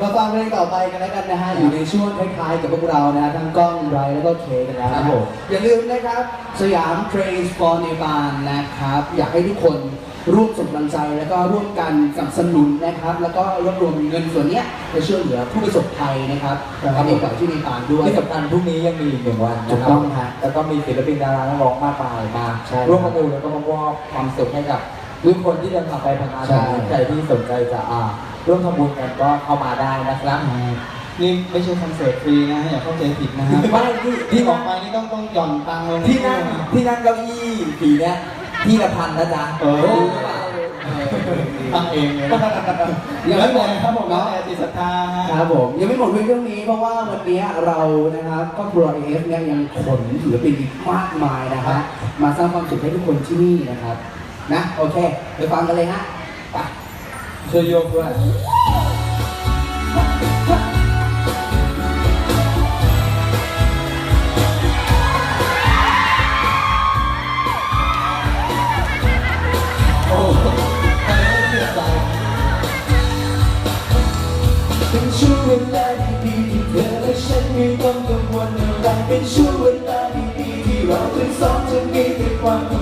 มาฟังเพลงต่อไปกันแล้วกันนะฮะ อยู่ในช่วงท้ายๆกับพวกเรานะฮะทั้งกล้องไรแล้วก็เคกันแล้วครันะบผมอย่าลืมนะครับ สยาม Trace for n e p a l นะครับ อยากให้ทุกคนร่วมส่งกำลังใจแล้วก็ร่วมกันสนับสนุนนะครับ แล้วก็รวบรวมเงินส่วนเนี้ยไปช่วยเหลือผู้ประสบภัยนะครับครับทำให้กับที่เนปาลด้วย ที่สำคัญพรุ่งนี้ยังมีอีกหนึ่งวันถูนะกครัต้องฮะแล้วก็มีศิลปินดารานักร้องมากมายมาใช่ร่วมประมูลแล้วก็มามอบความสุขให้กับทุกคนที่เดินทางไปทำงานใช่ ใครที่สนใจจะอ่า ร่วมทำบุญกันก็เข้ามาได้นะครับ นี่ไม่ใช่คอนเสิร์ตฟรีนะอย่าเข้าใจผิดนะครับไม่ที่ที่ ที่ออออกกไปมานี่ต้องต้องหย่อนตังค์ลงที่นั่งที่นั่งเก้าอี้ผีเนี้ยที่ละพันนะจ๊ะเออตั้งเองเลยนะยังไม่หมดครับผมแล้วเนาะแต่จิตศรัทธาฮะ ครับผมยังไม่หมดเพียงเท่านี้เพราะว่าวันนี้เรานะครับครอบครัวเอฟเนี่ยยังขนศิลปินอีกมากมายนะฮะมาสร้างความสุขให้ทุกคนที่นี่นะครับ นะโอเค ไปฟังกันเลยฮะไป ช่วยยกด้วยเป็นช่วงเวลาดีๆที่เธอและฉันไม่ต้องกังวลอะไรเป็นช่วงเวลาดีๆที่เราทั้งสองจะมีแต่ความ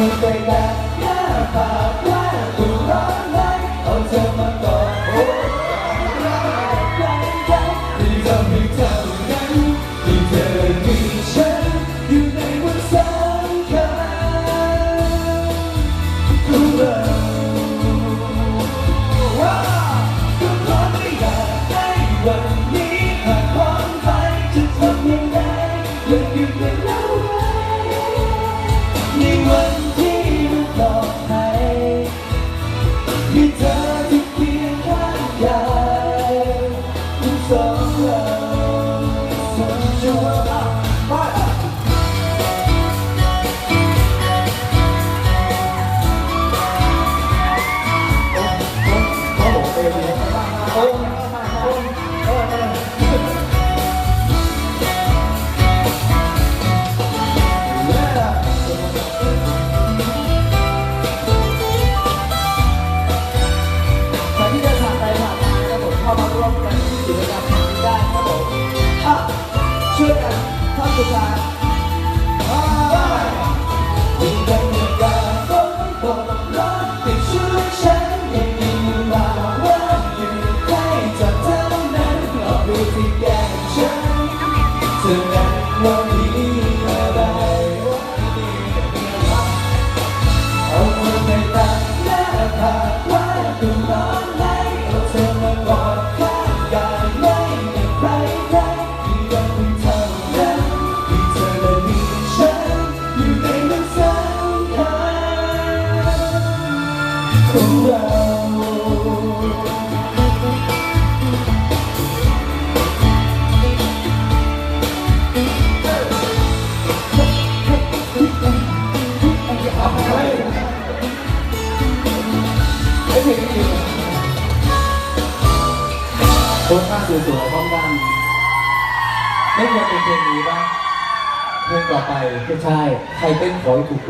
มือไปแตะหน้าผากว่าตัวร้อนไหมเอาเธอมากอดโอ้รักแรงใจที่ทำให้เท่านั้นที่เธอมีฉันอยู่ในวันสำคัญของเราว่าก็เพราะไม่อยากให้วัน together สท่าสวยๆพร้อมกันไม่ควรเป็นเพลงนี้ป่ะเพลงต่อไปใช่ ใครเต้นขอให้ถูก